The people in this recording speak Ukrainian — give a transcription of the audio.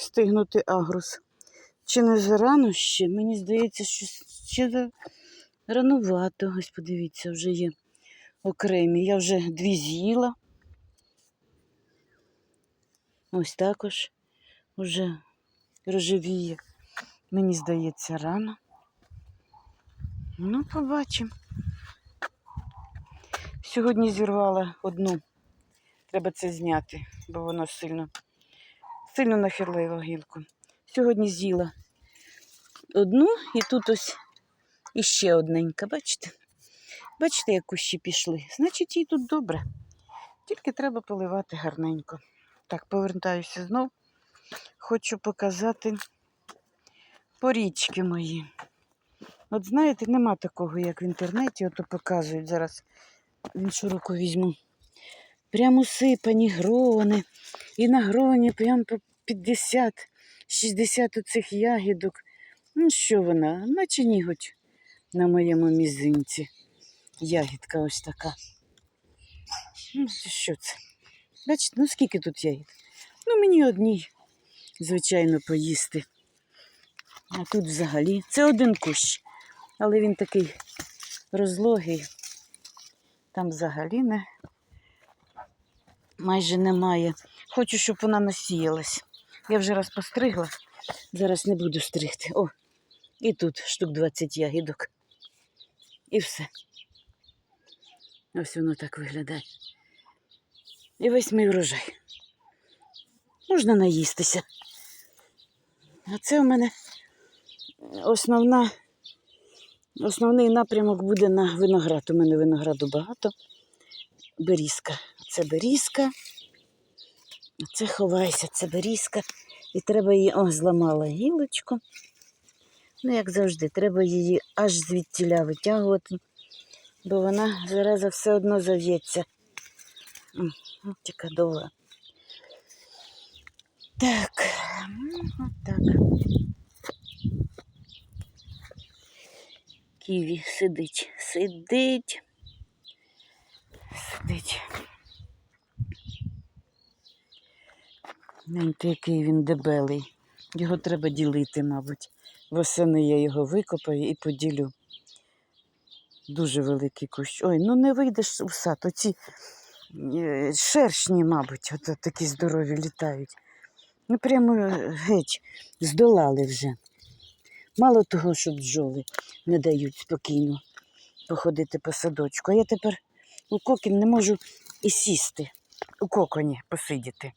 стигнути агрус. Чи не зарано ще? Мені здається, що ще ранувато. Ось подивіться, вже є окремі. Я вже дві з'їла. Ось також вже рожевіє. Мені здається, рано. Ну, побачимо. Сьогодні зірвала одну. Треба це зняти, бо воно сильно, сильно нахилило гілку. Сьогодні з'їла одну і тут ось іще одненька, бачите? Бачите, як кущі пішли. Значить, їй тут добре. Тільки треба поливати гарненько. Так, повертаюся знов. Хочу показати порічки мої. От знаєте, нема такого, як в інтернеті, ото показують зараз. Іншу руку візьму. Прямо сипані грони. І на гроні прям по 50, 60 оцих ягідок. Ну, що вона? Наче ніготь на моєму мізинці. Ягідка ось така. Ну, що це? Бачите, ну скільки тут ягід? Ну, мені одній, звичайно, поїсти. А тут взагалі це один кущ, але він такий розлогий. Там взагалі не майже немає. Хочу, щоб вона насіялась. Я вже раз постригла, зараз не буду стригти. О, і тут штук 20 ягідок. І все. Ось воно так виглядає. І весь мій врожай. Можна наїстися. А це у мене основна, основний напрямок буде на виноград. У мене винограду багато. Берізка. Це берізка. Це ховайся, це берізка. І треба її, о, зламала гілочку. Ну, як завжди, треба її аж звідтіля витягувати, бо вона зараза все одно зав'ється. Яка довга. Так, ну, от. Ківі сидить, сидить, сидить. Гляньте, який він дебелий. Його треба ділити, мабуть. Восени я його викопаю і поділю. Дуже великий кущ. Ой, ну не вийдеш у сад. Оці е, шершні, мабуть, от такі здорові літають. Ну, прямо е, геть, здолали вже. Мало того, що бджоли не дають спокійно походити по садочку. А я тепер у кокін не можу і сісти, у коконі посидіти.